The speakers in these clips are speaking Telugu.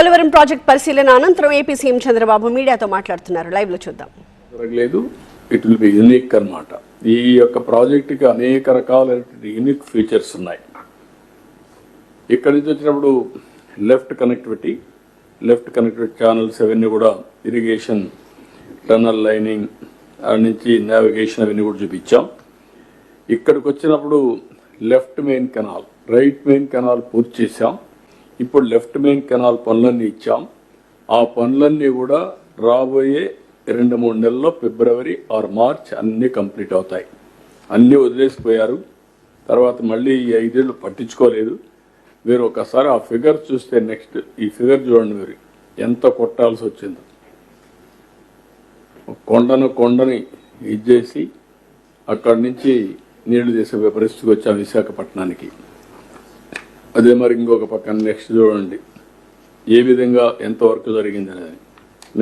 పోలవరం ప్రాజెక్ట్ పరిశీలన అనంతరం ఏపీ సీఎం చంద్రబాబు మీడియాతో మాట్లాడుతున్నారు. లైవ్లో చూద్దాం. జరగలేదు. ఇట్ విల్ బి యూనిక్ అన్నమాట. ఈ యొక్క ప్రాజెక్టుకి అనేక రకాలైనటువంటి యూనిక్ ఫీచర్స్ ఉన్నాయి. ఇక్కడి నుంచి వచ్చినప్పుడు left connectivity left connectivity channels అవన్నీ కూడా ఇరిగేషన్ టనల్ లైనింగ్ అక్కడి నుంచి నావిగేషన్ అవన్నీ కూడా చూపించాం. ఇక్కడికి వచ్చినప్పుడు left main canal right main canal పూర్తి చేసాం ఇప్పుడు లెఫ్ట్ మెయిన్ కెనాల్ పనులన్నీ ఇచ్చాం. ఆ పనులన్నీ కూడా రాబోయే రెండు మూడు నెలల్లో ఫిబ్రవరి ఆర్ మార్చ్ అన్నీ కంప్లీట్ అవుతాయి. అన్నీ వదిలేసిపోయారు. తర్వాత మళ్ళీ ఈ ఐదేళ్ళు పట్టించుకోలేదు. మీరు ఒకసారి ఆ ఫిగర్ చూస్తే నెక్స్ట్ ఈ ఫిగర్ చూడండి మీరు. ఎంత కొట్టాల్సి వచ్చిందో. కొండను కొండని ఇచ్చేసి అక్కడి నుంచి నీళ్ళు తీసే పరిస్థితికి వచ్చాం విశాఖపట్నానికి. అదే మరి ఇంకొక పక్కన నెక్స్ట్ చూడండి. ఏ విధంగా ఎంత వర్క్ జరిగింది అనేది.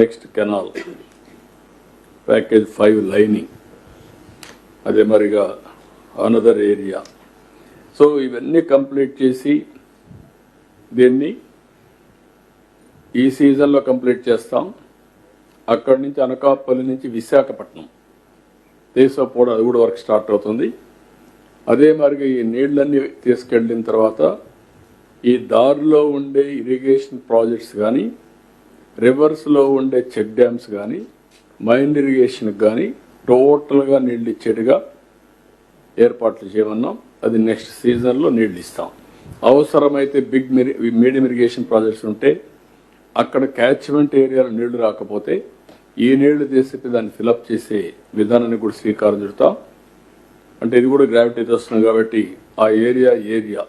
Next canal package five lining అదే మరిగా అనదర్ ఏరియా సో ఇవన్నీ కంప్లీట్ చేసి దీన్ని ఈ సీజన్లో కంప్లీట్ చేస్తాం. అక్కడి నుంచి అనకాపల్లి నుంచి విశాఖపట్నం. దేశపోవడం అది కూడా వర్క్ స్టార్ట్ అవుతుంది. అదే మరిగా ఈ నీళ్ళన్నీ తీసుకెళ్ళిన తర్వాత ఈ దారిలో ఉండే ఇరిగేషన్ ప్రాజెక్ట్స్ కానీ రివర్స్లో ఉండే చెక్ డ్యామ్స్ కానీ మైన్ ఇరిగేషన్కి కానీ టోటల్గా నీళ్ళు ఇచ్చేట్టుగా ఏర్పాట్లు చేయమన్నాం. అది నెక్స్ట్ సీజన్లో నీళ్ళు ఇస్తాం అవసరమైతే బిగ్ మీడియం ఇరిగేషన్ ప్రాజెక్ట్స్ ఉంటే అక్కడ క్యాచ్మెంట్ ఏరియాలో నీళ్ళు రాకపోతే ఈ నీళ్ళు తీసి దాన్ని ఫిలప్ చేసే విధానాన్ని కూడా శ్రీకారం చుడతాం అంటే ఇది కూడా గ్రావిటీ వస్తుంది కాబట్టి ఆ area area.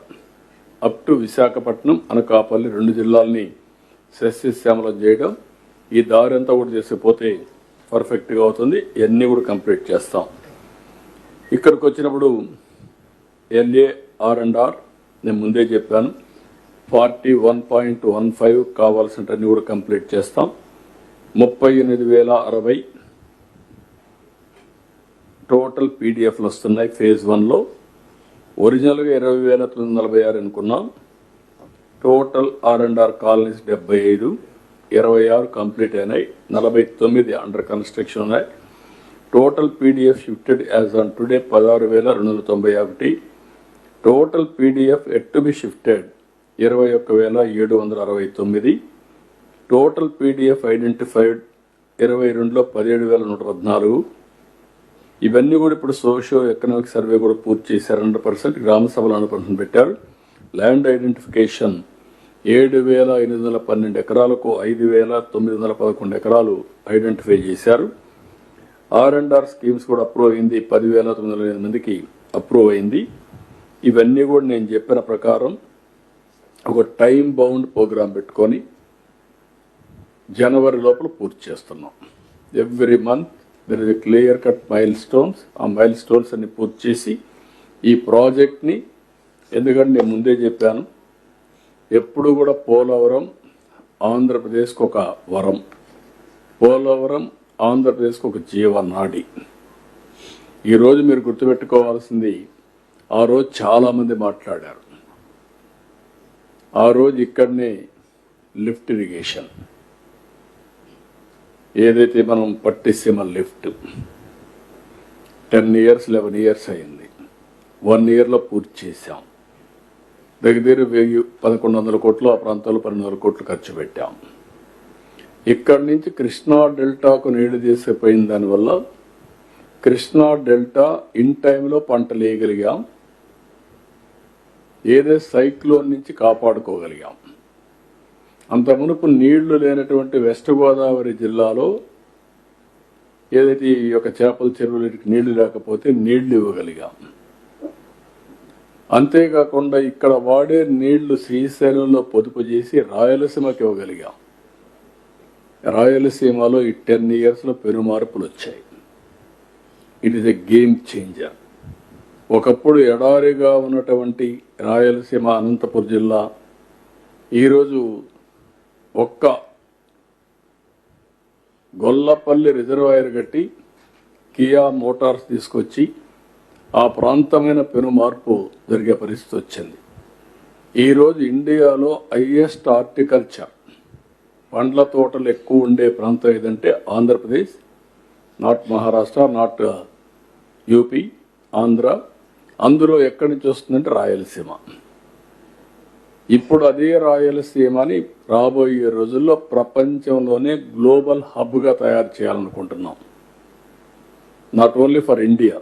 Up to Visakhapatnam Anakapalli రెండు జిల్లాల్ని సస్యశ్యామలం చేయడం ఈ దారి అంతా కూడా చేసిపోతే పర్ఫెక్ట్గా అవుతుంది. ఇవన్నీ కూడా కంప్లీట్ చేస్తాం. ఇక్కడికి వచ్చినప్పుడు ఎల్ఏ ఆర్ అండ్ ఆర్ నేను ముందే చెప్పాను. Forty one point one five కావాల్సినవన్నీ కూడా కంప్లీట్ చేస్తాం. ముప్పై ఎనిమిది వేల అరవై టోటల్ పీడిఎఫ్లు వస్తున్నాయి. ఫేజ్ వన్లో ఒరిజినల్గా ఇరవై వేల తొమ్మిది నలభై ఆరు అనుకున్నాం. Total R and R colonies డెబ్బై ఐదు ఇరవై ఆరు కంప్లీట్ అయినాయి నలభై తొమ్మిది అండర్ కన్స్ట్రక్షన్ ఉన్నాయి. Total PDF shifted as on today పదహారు వేల రెండు వందల తొంభై ఒకటి. Total PDF yet to be shifted ఇరవై ఒక్క వేల ఏడు వందల అరవై తొమ్మిది. టోటల్ పీడిఎఫ్ ఐడెంటిఫైడ్ ఇరవై రెండులో పదిహేడు వేల నూట పద్నాలుగు. ఇవన్నీ కూడా ఇప్పుడు సోషియో ఎకనామిక్ సర్వే కూడా పూర్తి చేశారు. హండ్రెడ్ పర్సెంట్ గ్రామ సభలు హండ్రెడ్ పర్సెంట్ పెట్టారు. ల్యాండ్ ఐడెంటిఫికేషన్ ఏడు వేల ఎనిమిది వందల పన్నెండు ఎకరాలకు ఐదు వేల తొమ్మిది వందల పదకొండు ఎకరాలు ఐడెంటిఫై చేశారు. ఆర్ అండ్ ఆర్ స్కీమ్స్ కూడా అప్రూవ్ అయింది. పదివేల తొమ్మిది వందల ఎనిమిది మందికి అప్రూవ్ అయింది. ఇవన్నీ కూడా నేను చెప్పిన ప్రకారం ఒక టైం బౌండ్ ప్రోగ్రాం పెట్టుకొని జనవరి లోపల పూర్తి చేస్తున్నాం. Every month there is clear cut milestones ఆ మైల్ స్టోన్స్ అన్ని పూర్తి చేసి ఈ ప్రాజెక్ట్ని ఎందుకంటే నేను ముందే చెప్పాను ఎప్పుడు కూడా పోలవరం ఆంధ్రప్రదేశ్కి ఒక వరం. పోలవరం ఆంధ్రప్రదేశ్కి ఒక జీవనాడి. ఈరోజు మీరు గుర్తుపెట్టుకోవాల్సింది ఆ రోజు చాలామంది మాట్లాడారు. ఆ రోజు ఇక్కడనే లిఫ్ట్ ఇరిగేషన్. ఏదైతే మనం Pattiseema lift ten years eleven years అయింది. వన్ ఇయర్లో పూర్తి చేశాం. దగ్గర దగ్గర వెయ్యి పదకొండు వందల కోట్లు ఆ ప్రాంతాల్లో పన్నెండు వందల కోట్లు ఖర్చు పెట్టాం. ఇక్కడి నుంచి కృష్ణా డెల్టాకు నీళ్ళు తీసిపోయిన దానివల్ల కృష్ణా డెల్టా ఇన్ టైంలో పంటలు వేయగలిగాం ఏదే సైక్లోన్ నుంచి కాపాడుకోగలిగాం. అంత మునుపు నీళ్ళు లేనటువంటి వెస్ట్ గోదావరి జిల్లాలో ఏదైతే ఈ యొక్క చేపల చెరువులకి నీళ్ళు లేకపోతే నీళ్ళు ఇవ్వగలిగాం. అంతేకాకుండా ఇక్కడ వాడే నీళ్ళు శ్రీశైలంలో పొదుపు చేసి రాయలసీమకి ఇవ్వగలిగాం. రాయలసీమలో ఈ టెన్ ఇయర్స్లో పెను మార్పులు వచ్చాయి. It is a game changer ఒకప్పుడు ఎడారిగా ఉన్నటువంటి రాయలసీమ అనంతపురం జిల్లా ఈరోజు ఒక్క గొల్లపల్లి రిజర్వాయర్ కట్టి కియా మోటార్స్ తీసుకొచ్చి ఆ ప్రాంతమైన పెను మార్పు జరిగే పరిస్థితి వచ్చింది. ఈరోజు ఇండియాలో హైయెస్ట్ హార్టికల్చర్ పండ్ల తోటలు ఎక్కువ ఉండే ప్రాంతం ఏదంటే Andhra Pradesh not Maharashtra not UP Andhra అందులో ఎక్కడి నుంచి వస్తుందంటే రాయలసీమ. ఇప్పుడు అదే రాయలసీమని రాబోయే రోజుల్లో ప్రపంచంలోనే గ్లోబల్ హబ్గా తయారు చేయాలనుకుంటున్నాం. Not only for India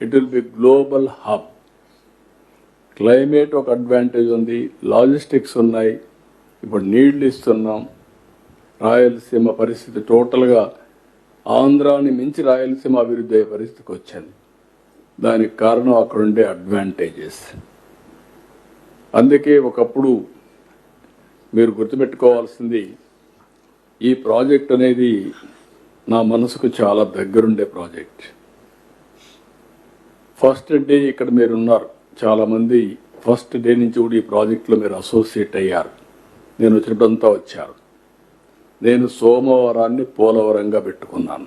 it will be global hub climate ఒక అడ్వాంటేజ్ ఉంది లాజిస్టిక్స్ ఉన్నాయి ఇప్పుడు నీళ్ళు ఇస్తున్నాం. రాయలసీమ పరిస్థితి టోటల్గా ఆంధ్రాని మించి రాయలసీమ అభివృద్ధి అయ్యే పరిస్థితికి వచ్చింది దానికి కారణం అక్కడుండే అడ్వాంటేజెస్ అందుకే ఒకప్పుడు మీరు గుర్తుపెట్టుకోవాల్సింది ఈ ప్రాజెక్ట్ అనేది నా మనసుకు చాలా దగ్గరుండే ప్రాజెక్ట్. ఫస్ట్ డే ఇక్కడ మీరు ఉన్నారు చాలామంది ఫస్ట్ డే నుంచి కూడా ఈ ప్రాజెక్ట్లో మీరు అసోసియేట్ అయ్యారు. నేను వచ్చినప్పుడంతా వచ్చారు. నేను సోమవారాన్ని పోలవరంగా పెట్టుకున్నాను.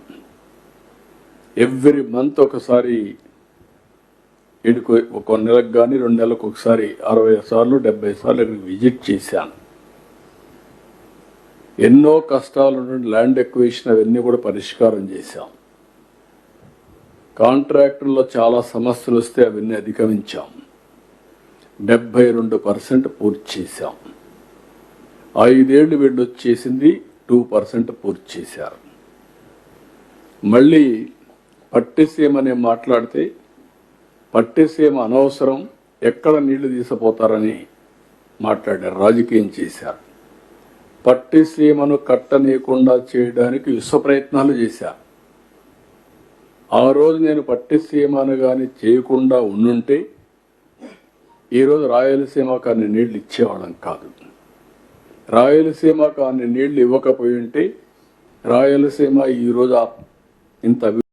ఎవ్రీ మంత్ ఒకసారి ఇటుకు ఒక నెలకు కానీ రెండు నెలలకు ఒకసారి అరవై సార్లు డెబ్బై సార్లు ఇక్కడికి విజిట్ చేశాను. ఎన్నో కష్టాలు ల్యాండ్ ఎక్వేషన్ అవన్నీ కూడా పరిష్కారం చేశాం. కాంట్రాక్టుల్లో చాలా సమస్యలు వస్తే అవన్నీ అధిగమించాం. డెబ్బై రెండు పర్సెంట్ పూర్తి చేశాం. ఐదేళ్ళు వీళ్ళు వచ్చేసింది టూ పర్సెంట్ పూర్తి చేశారు. మళ్ళీ పట్టిసీమనే మాట్లాడితే పట్టిసీమ అనవసరం ఎక్కడ నీళ్ళు తీసిపోతారని మాట్లాడారు రాజకీయం చేశారు. పట్టిసీమను కట్టనీయకుండా చేయడానికి విశ్వ ప్రయత్నాలు చేశారు. ఆ రోజు నేను పట్టిసీమను కానీ చేయకుండా ఉండుంటే ఈరోజు రాయలసీమకు అన్ని నీళ్ళు ఇచ్చేవాళ్ళం కాదు. రాయలసీమకు అన్ని నీళ్ళు ఇవ్వకపోయి ఉంటే రాయలసీమ ఈరోజు ఇంత